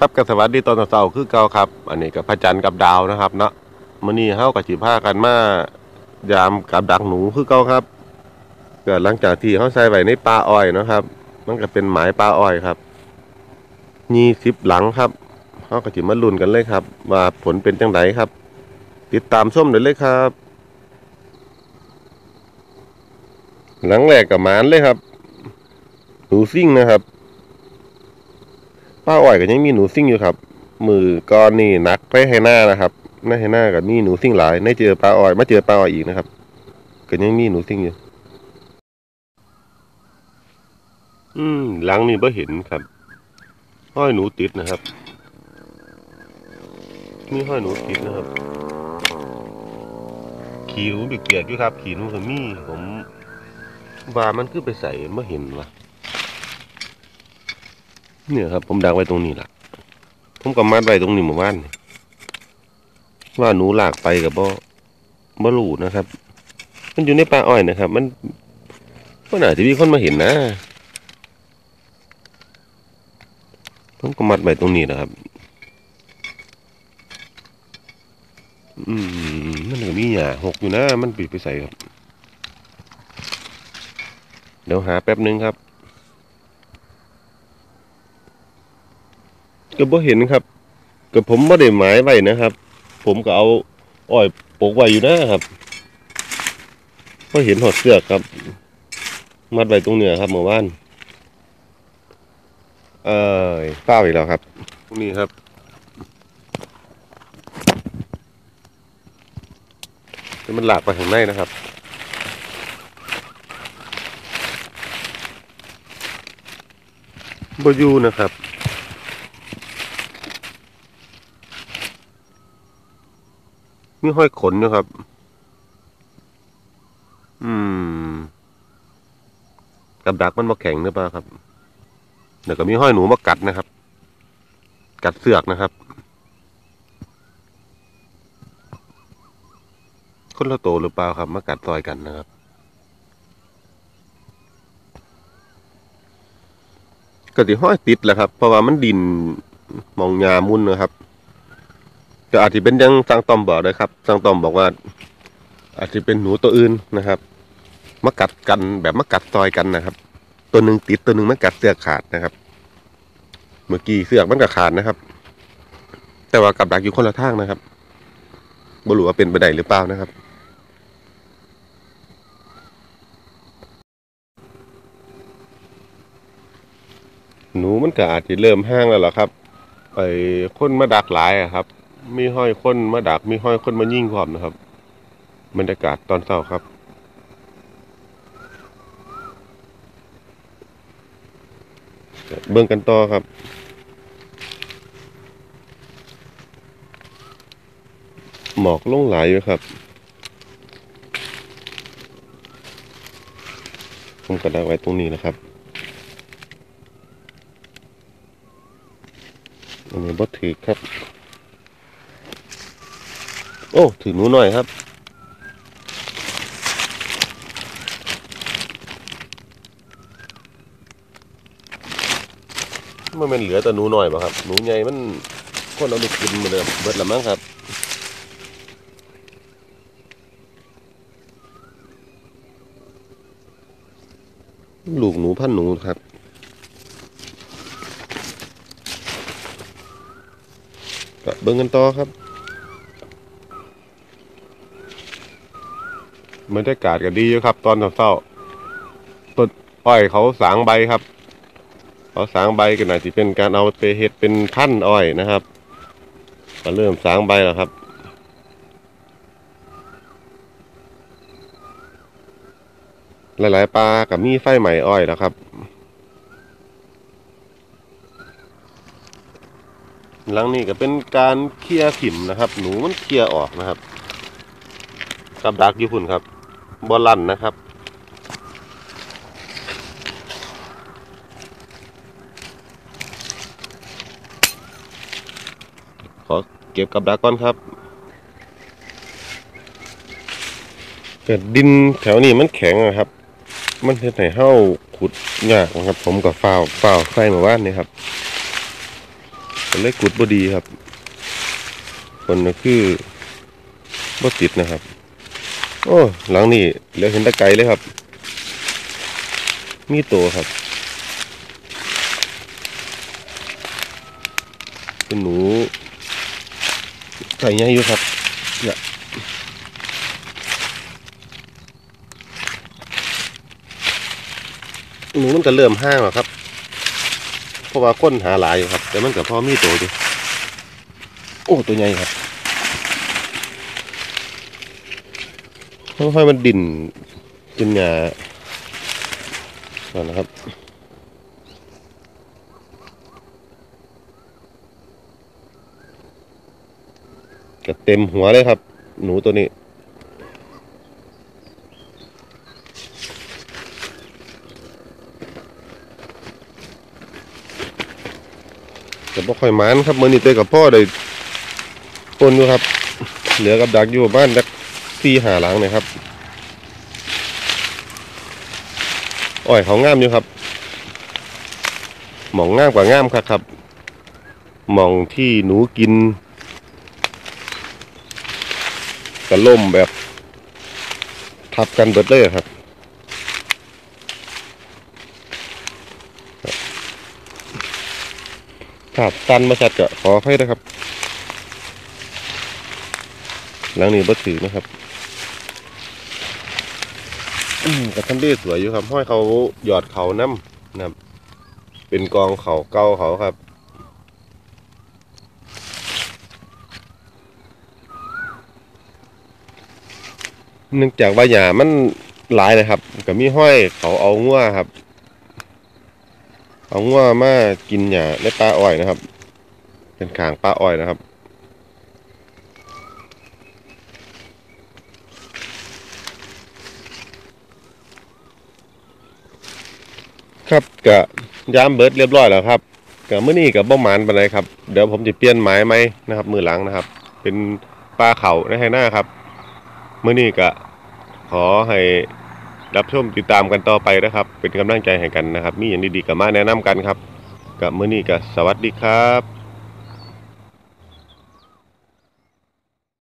ครับกับสวัสดีตอนเช้าๆคือเก่าครับ อันนี้กับพระจันทร์กับดาวนะครับ เนาะมื้อนี้เฮากับสิพากันมายามกับดักหนูคือเก่าครับเก็หลังจากที่เฮาใส่ไว้ในป่าอ้อยนะครับ มันก็เป็นหมายป่าอ้อยครับ20หลังครับเฮาก็สิมาลุ้นกันเลยครับ ว่าผลเป็นจังไดครับ ติดตามชมได้เลยครับ หลังแรกกับหมานเลยครับหนูซิ่งนะครับ ป้าอ้อยก็ยังมีหนูซิ่งอยู่ครับ มือก้อนนี่นักไปให้หน้านะครับหน้าให้หน้ากับมีหนูซิ่งหลายในเจอปลาอ้อยมาเจอปลาอ้อยอีกนะครับก็ยังมีหนูซิ่งอยู่ อืมหลังนี่บ่เห็นครับ ห้อยหนูติดนะครับมีห้อยหนูติดนะครับ ขี่หนูเปียกๆอยู่ครับ ขี่หนูก็มีผมว่ามันคือไปใส่ไม่เห็นวะ เนี่ยครับ ผมดักไว้ตรงนี้แหละผมก็มัดไว้ตรงนี้เมื่อวานว่าหนูหลากไปกับบ่บ่รูนะครับ มันอยู่ในป่าอ้อยนะครับ มันมันอาจจะมีคนมาเห็นนะผมก็มัดไว้ตรงนี้นะครับ อืมมันก็มีหญ้าหกอยู่นะ มันปิดไปใส่ครับ เดี๋ยวหาแป๊บนึงครับ ก็บ่เห็นครับก็ผมไม่ได้หมายไว้นะครับ ผมก็เอาอ้อยปกไว้อยู่นะครับก็เห็นหอดเสือกครับ มัดไว้ตรงเหนือครับเมื่อวาน เอ้ยเป้าอีกแล้วครับตรงนี้ครับ มันหลากไปข้างในนะครับบอยู่นะครับ มีห้อยขนนะครับ อืม กับดักมันมาแข็งหรือเปล่าครับเดี๋ยวก็มีห้อยหนูมากัดนะครับ กัดเสือกนะครับ คนละโตหรือเปล่าครับมากัดซอยกันนะครับ ก็สิห้อยติดแหละครับ เพราะว่ามันดินมองยามุ่นนะครับ ก็อาจจะเป็นยังสังตอมบอกเลยครับสังตอมบอกว่า อาจจะเป็นหนูตัวอื่นนะครับมากัดกันแบบมากัดซอยกันนะครับ ตัวหนึ่งติดตัวหนึ่งมากัดเสือกขาดนะครับ เมื่อกี้เสือกมันก็ขาดนะครับ แต่ว่ากับดักอยู่คนละทางนะครับบ่รู้ว่าเป็นไปได้หรือเปล่านะครับหนูมันก็อาจจะเริ่มห้างแล้วล่ะครับไอ้คนมาดักหลายอะครับ มีห้อยคนมาดัก มีห้อยคนมายิ่งพร้อมนะครับ บรรยากาศตอนเช้าครับเบิ่งกันต่อครับ หมอกลงหลายอยู่ครับ ผมกระดักไว้ตรงนี้นะครับอันนี้บดถือครับ โอ้ ถือหนูหน่อยครับ มันเป็นเหลือแต่หนูหน่อยป่ะครับ หนูใหญ่มันคนเอาไปกินหมาเลยเบิดละมั้งครับลูกหนูพันหนูครับก็เบิ่งกันต่อครับ บรรยากาศก็ดีอยู่ครับ ตอนเช้าต้นอ้อยเขาสางใบครับ เขาสางใบก็น่าจะเป็นการเอาไปเฮ็ดเป็นพันอ้อยนะครับก็เริ่มสางใบแล้วครับหลาย ๆ ปลากับมีไฟใหม่อ้อยแล้วครับ หลังนี้ก็เป็นการเคลียร์ผิมนะครับ หนูมันเคลียร์ออกนะครับ กับดักอยู่พุ่นครับ บอลันนะครับ ขอเก็บกับดักก่อนครับแต่ดินแถวนี้มันแข็งอะครับ มันเฮ็ดให้เฮาขุดยากนะครับ ผมกับฝ้าวฝ้าวใส่หมู่บ้านนี่ครับก็เลยกุดบ่ดีครับคนก็คือบ่ติดนะครับ โอ้หลังนี่เหลือเห็นตะไกรเลยครับ มีตัวครับ เป็นหนูไก่ใหญ่อยู่ครับเนี่ยหนูมันก็เริ่มห้างแล้วครับ เพราะว่าค้นหาหลายอยู่ครับ แต่มันก็พอมีตัวอยู่โอ้ตัวใหญ่ครับ ค่อยๆมันดิ่นจนหยาก่อนนะครับก็เต็มหัวเลยครับ หนูตัวนี้ก็บ่ค่อยมานครับมื้อนี้เต้กับพ่อได้ปนอยู่ครับ เหลือกับดักอยู่บ้านดัก สี่หาหลังนยครับอ้อยเขางามอยู่ครับ หมองงามกว่างามครับครับ หมองที่หนูกินกระล่มแบบ ทับกันเบิดเลยครับ ครับตันมาชัดก็ขอให้นะครับ หลังนี้บ่ถือนะครับ อืมกับทันเดสวยอยู่ครับห้อยเขาหยอดเขาน้ำนะเป็นกองเขาเก่าเขาครับเนื่องจากว่าหญ้ามันหลายนะครับก็มีห้อยเขาเอางัวครับ เอางัวมากินหญ้าในป่าอ้อยนะครับ เป็นขางป่าอ้อยนะครับ ครับกะยามเบิร์ดเรียบร้อยแล้วครับกะมื้อนี้กับบ่หมานไปานครับเดี๋ยวผมจะเปลี่ยนไม้ไหมนะครับ มือหลังนะครับ เป็นปลาเขาในไหหน้าครับมื้อนี้ก็ขอให้รับชมติดตามกันต่อไปนะครับ เป็นกำลังใจให้กันนะครับ มีอย่างดีๆกับมาแนะนำกันครับกับมื้อนี้ก็สวัสดีครับ